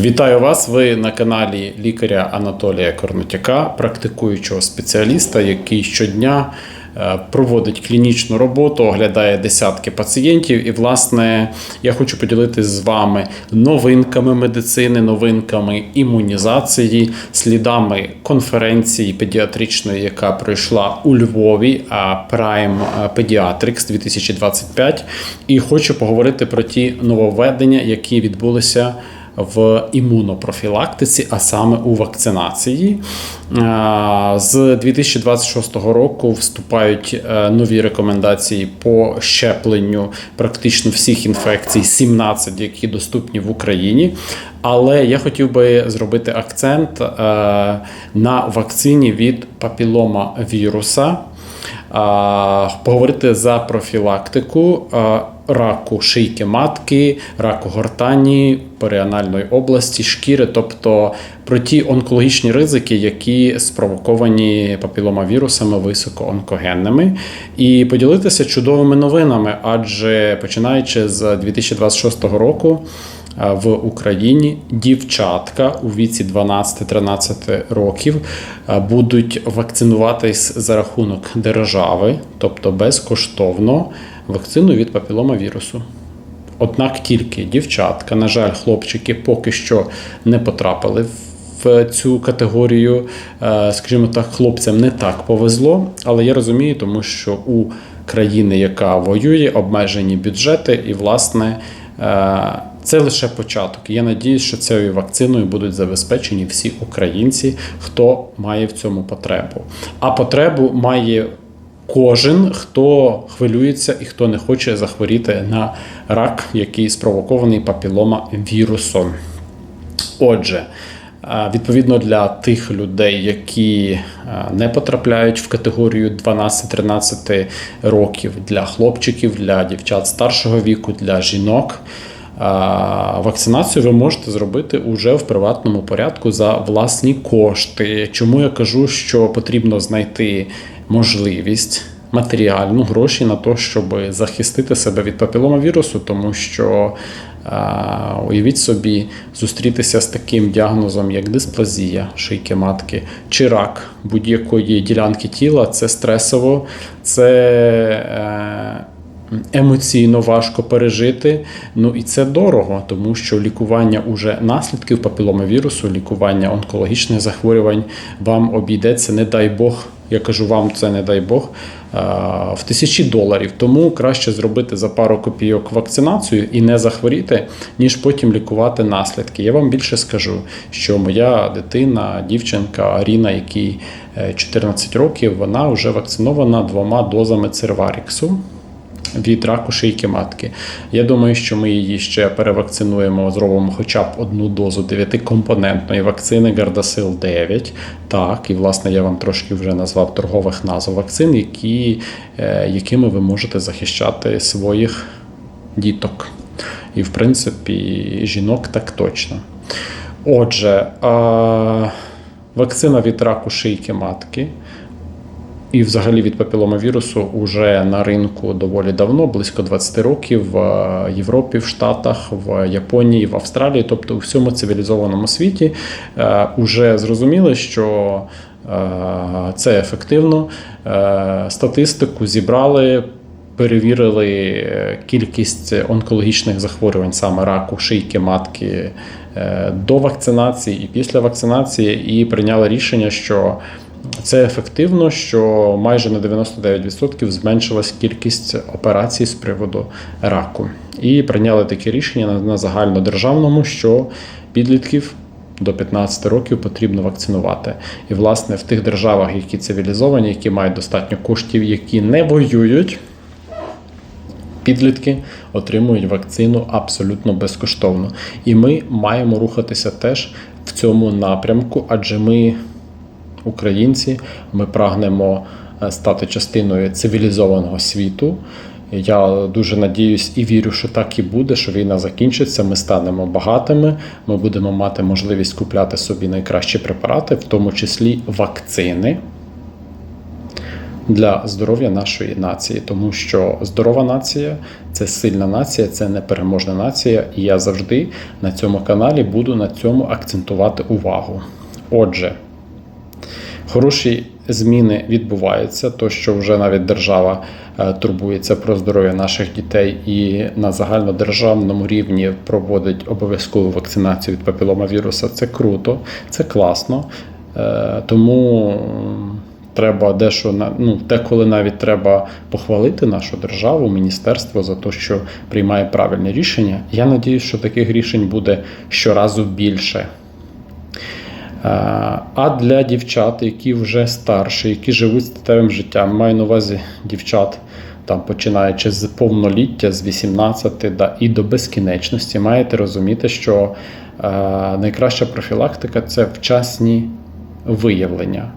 Вітаю вас! Ви на каналі лікаря Анатолія Корнотяка, практикуючого спеціаліста, який щодня е, проводить клінічну роботу, оглядає десятки пацієнтів. І, власне, я хочу поділитися з вами новинками медицини, новинками імунізації, слідами конференції педіатричної, яка пройшла у Львові, а Prime Pediatrics 2025. І хочу поговорити про ті нововведення, які відбулися в імунопрофілактиці, а саме у вакцинації. З 2026 року вступають е, нові рекомендації по щепленню практично всіх інфекцій, 17, які доступні в Україні. Але я хотів би зробити акцент е, на вакцині від папілома віруса. Поговорити за профілактику раку шийки матки, раку гортані, періанальної області, шкіри, тобто про ті онкологічні ризики, які спровоковані папіломавірусами високоонкогенними, і поділитися чудовими новинами, адже починаючи з 2026 року. А, В Україні дівчатка у віці 12-13 років будуть вакцинуватись за рахунок держави, тобто безкоштовно, вакциною від папіломавірусу. Однак тільки дівчатка, на жаль, хлопчики поки що не потрапили в цю категорію. Е, Скажімо так, хлопцям не так повезло, але я розумію, тому що у країни, яка воює, обмежені бюджети, і власне. Це лише початок. Я надіюсь, що цією вакциною будуть забезпечені всі українці, хто має в цьому потребу. А потребу має кожен, хто хвилюється і хто не хоче захворіти на рак, який спровокований папілома вірусом. Отже, відповідно для тих людей, які не потрапляють в категорію 12-13 років, для хлопчиків, для дівчат старшого віку, для жінок. Е, Вакцинацію ви можете зробити уже в приватному порядку за власні кошти. Чому я кажу, що потрібно знайти можливість матеріальну гроші на те, щоб захистити себе від папіломавірусу, тому що а, уявіть собі, зустрітися з таким діагнозом, як дисплазія шийки матки чи рак будь-якої ділянки тіла, це стресово, це е, емоційно важко пережити. Ну і це дорого, тому що лікування уже наслідків папіломавірусу, лікування онкологічних захворювань вам обійдеться, не дай Бог. Я кажу вам, це не дай Бог, в тисячі доларів. Тому краще зробити за пару копійок вакцинацію і не захворіти, ніж потім лікувати наслідки. Я вам більше скажу, що моя дитина, дівчинка Аріна, якій е, 14 років, вона вже вакцинована двома дозами церваріксу від раку шийки матки. Я думаю, що ми її ще перевакцинуємо, зробимо хоча б одну дозу 9-компонентної вакцини Gardasil 9. Так, і власне я вам трошки вже назвав торгових назв вакцин, які, е, якими ви можете захищати своїх діток. І, в принципі, жінок так точно. Отже, вакцина від раку шийки матки і взагалі від папіломавірусу вже на ринку доволі давно, близько 20 років в Європі, в Штатах, в Японії, в Австралії, тобто у всьому цивілізованому світі, е, уже зрозуміли, що е, це ефективно. Е, Статистику зібрали. Перевірили е, кількість онкологічних захворювань, саме раку, шийки, матки е, до вакцинації і після вакцинації, і прийняли рішення, що це ефективно, що майже на 99% зменшилась кількість операцій з приводу раку. І прийняли таке рішення на, загальнодержавному, що підлітків до 15 років потрібно вакцинувати. І, власне, в тих державах, які цивілізовані, які мають достатньо коштів, які не воюють. Підлітки отримують вакцину абсолютно безкоштовно. І ми маємо рухатися теж в цьому напрямку, адже ми українці, ми прагнемо е, стати частиною цивілізованого світу. Я дуже надіюсь і вірю, що так і буде, що війна закінчиться. Ми станемо багатими. Ми будемо мати можливість купляти собі найкращі препарати, в тому числі вакцини. для здоров'я нашої нації, тому що здорова нація це сильна нація, це непереможна нація, і я завжди на цьому каналі буду на цьому акцентувати увагу. Отже, хороші зміни відбуваються, то що вже навіть держава е, турбується про здоров'я наших дітей і на загальнодержавному рівні проводить обов'язкову вакцинацію від папіломавіруса. Це круто, це класно. Е, Тому треба дещо на- ну, деколи навіть треба похвалити нашу державу, міністерство за те, що приймає правильне рішення. Я надіюсь, що таких рішень буде щоразу більше. Е, А для дівчат, які вже старші, які живуть статевим життям, маю на увазі дівчат, там починаючи з повноліття, з 18 да, і до безкінечності, маєте розуміти, що е, найкраща профілактика це вчасні виявлення.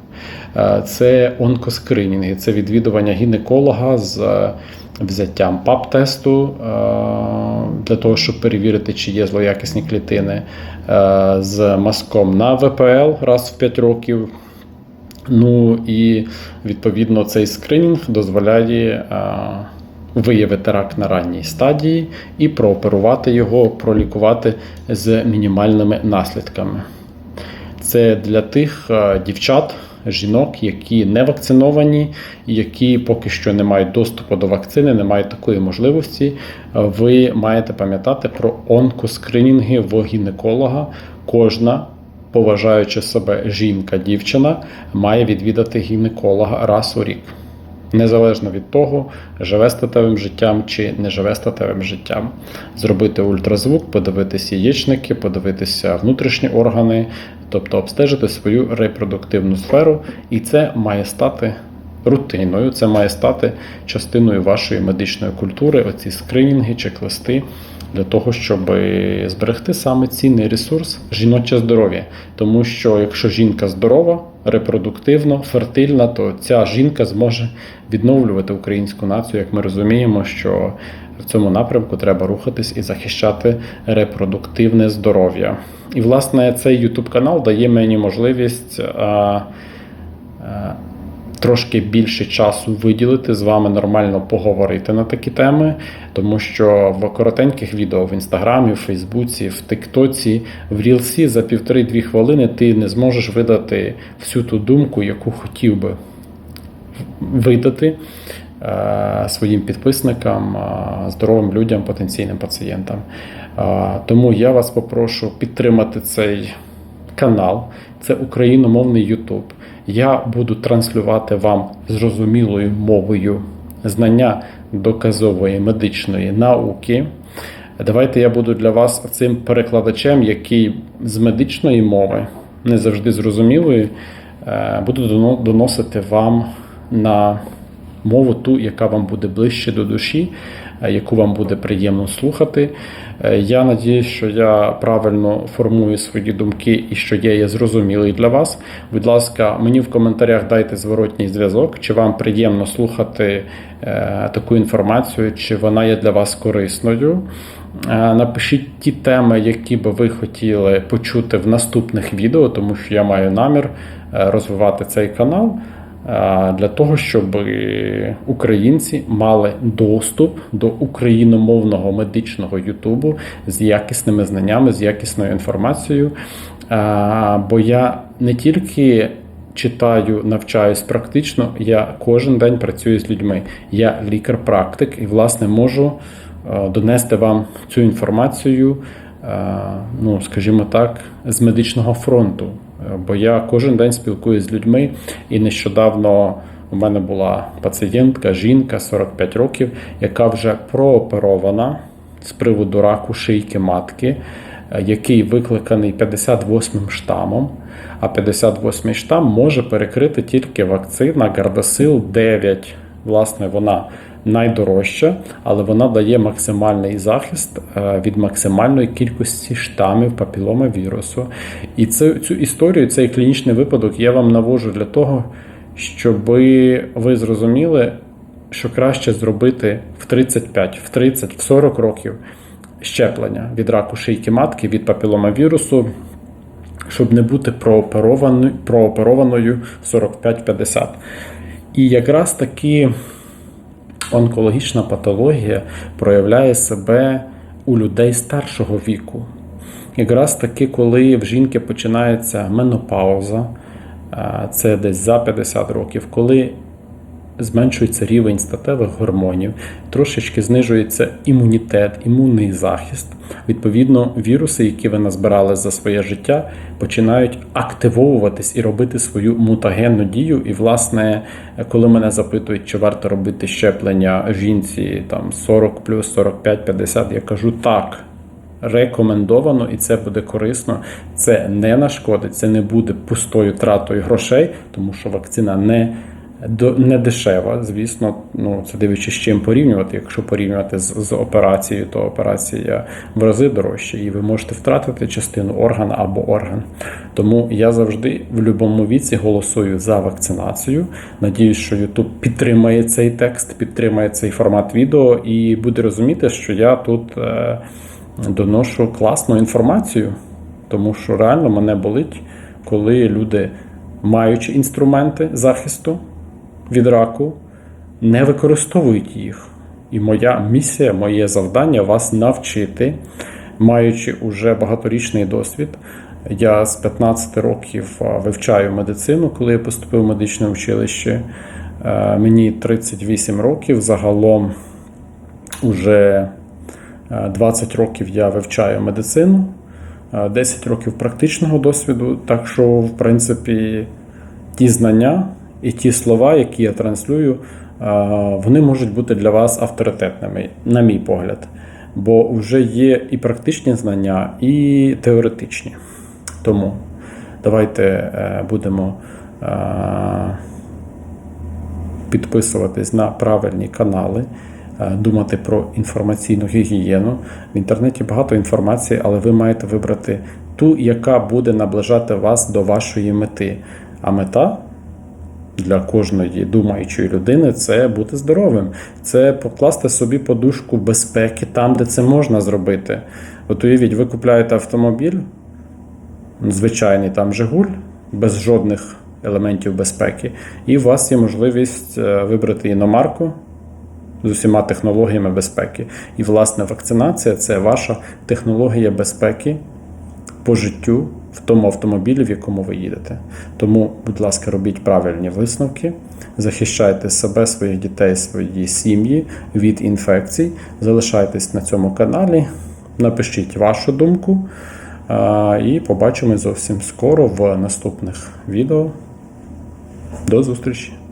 Е, Це онкоскринінги, це відвідування гінеколога з взяттям ПАП-тесту е, для того, щоб перевірити, чи є злоякісні клітини, е, з мазком на ВПЛ раз в 5 років. Ну і відповідно цей скринінг дозволяє е, виявити рак на ранній стадії і прооперувати його, пролікувати з мінімальними наслідками. Це для тих дівчат, жінок, які не вакциновані, які поки що не мають доступу до вакцини, не мають такої можливості. Ви маєте пам'ятати про онкоскринінги в гінеколога. Кожна поважаючи себе жінка, дівчина, має відвідати гінеколога раз у рік. Незалежно від того, живе статевим життям чи не живе статевим життям. Зробити ультразвук, подивитися яєчники, подивитися внутрішні органи, тобто обстежити свою репродуктивну сферу, і це має стати рутиною, це має стати частиною вашої медичної культури, оці скринінги, чек-листи, для того, щоб зберегти саме цінний ресурс жіноче здоров'я. Тому що якщо жінка здорова, репродуктивно, фертильна, то ця жінка зможе відновлювати українську націю, як ми розуміємо, що в цьому напрямку треба рухатись і захищати репродуктивне здоров'я. І, власне, цей YouTube канал дає мені можливість. Трошки більше часу виділити з вами нормально поговорити на такі теми, тому що в коротеньких відео в інстаграмі, в Фейсбуці, в Тиктоці, в Рілсі за півтори-дві хвилини ти не зможеш видати всю ту думку, яку хотів би видати е, своїм підписникам, е, здоровим людям, потенційним пацієнтам. Е, Тому я вас попрошу підтримати цей канал. Це україномовний YouTube. Я буду транслювати вам зрозумілою мовою знання доказової медичної науки. Давайте я буду для вас цим перекладачем, який з медичної мови, не завжди зрозумілої, е, буду доносити вам на мову ту, яка вам буде ближче до душі, яку вам буде приємно слухати. Е, Я надіюсь, що я правильно формую свої думки і що я є зрозумілий для вас. Будь ласка, мені в коментарях дайте зворотній зв'язок, чи вам приємно слухати е, таку інформацію, чи вона є для вас корисною. Е, Напишіть ті теми, які би ви хотіли почути в наступних відео, тому що я маю намір е, розвивати цей канал е, для того, щоб українці мали доступ до україномовного медичного Ютубу з якісними знаннями, з якісною інформацією. Е, Бо я не тільки читаю, навчаюсь практично, я кожен день працюю з людьми. Я лікар-практик і, власне, можу е, донести вам цю інформацію, е, ну, скажімо так, з медичного фронту. Е, Бо я кожен день спілкуюся з людьми, і нещодавно у мене була пацієнтка, жінка 45 років, яка вже прооперована з приводу раку шийки матки, е, який викликаний 58 штамом. А 58 штам може перекрити тільки вакцина Гардасил 9. Власне, вона найдорожча, але вона дає максимальний захист е, від максимальної кількості штамів папілома вірусу. І цю, цю історію, цей клінічний випадок я вам навожу для того, щоб ви зрозуміли, що краще зробити в 35, в 30, в 40 років щеплення від раку шийки матки, від папіломавірусу, щоб не бути прооперованою 45-50. І якраз таки онкологічна патологія проявляє себе у людей старшого віку. Якраз таки, коли в жінки починається менопауза, це десь за 50 років, коли зменшується рівень статевих гормонів, трошечки знижується імунітет, імунний захист. Відповідно, віруси, які ви назбирали за своє життя, починають активовуватись і робити свою мутагенну дію. І, власне, коли мене запитують, чи варто робити щеплення жінці там 40 плюс 45, 50, я кажу так. Рекомендовано і це буде корисно. Це не нашкодить, це не буде пустою тратою грошей, тому що вакцина не не дешева, звісно, ну це дивлячись з чим порівнювати. Якщо порівнювати з, з операцією, то операція в рази дорожча, і ви можете втратити частину органа або орган. Тому я завжди в будь-якому віці голосую за вакцинацію. Надіюсь, що YouTube підтримає цей текст, підтримає цей формат відео і буде розуміти, що я тут е, доношу класну інформацію, тому що реально мене болить, коли люди, маючи інструменти захисту від раку, не використовують їх. І моя місія, моє завдання вас навчити, маючи уже багаторічний досвід. Я з 15 років вивчаю медицину, коли я поступив в медичне училище. Е, Мені 38 років. Загалом уже е, 20 років я вивчаю медицину, е, 10 років практичного досвіду. Так що, в принципі, ті знання і ті слова, які я транслюю, е, вони можуть бути для вас авторитетними, на мій погляд. Бо вже є і практичні знання, і теоретичні. Тому давайте е, будемо е, підписуватись на правильні канали, думати про інформаційну гігієну. В інтернеті багато інформації, але ви маєте вибрати ту, яка буде наближати вас до вашої мети. А мета для кожної думаючої людини це бути здоровим, це покласти собі подушку безпеки там, де це можна зробити. От уявіть, ви купляєте автомобіль, звичайний там Жигуль, без жодних елементів безпеки, і у вас є можливість е, вибрати іномарку з усіма технологіями безпеки. І, власне, вакцинація це ваша технологія безпеки по життю в тому автомобілі, в якому ви їдете. Тому, будь ласка, робіть правильні висновки, захищайте себе, своїх дітей, свої сім'ї від інфекцій. Залишайтесь на цьому каналі, напишіть вашу думку. І побачимось зовсім скоро в наступних відео. До зустрічі!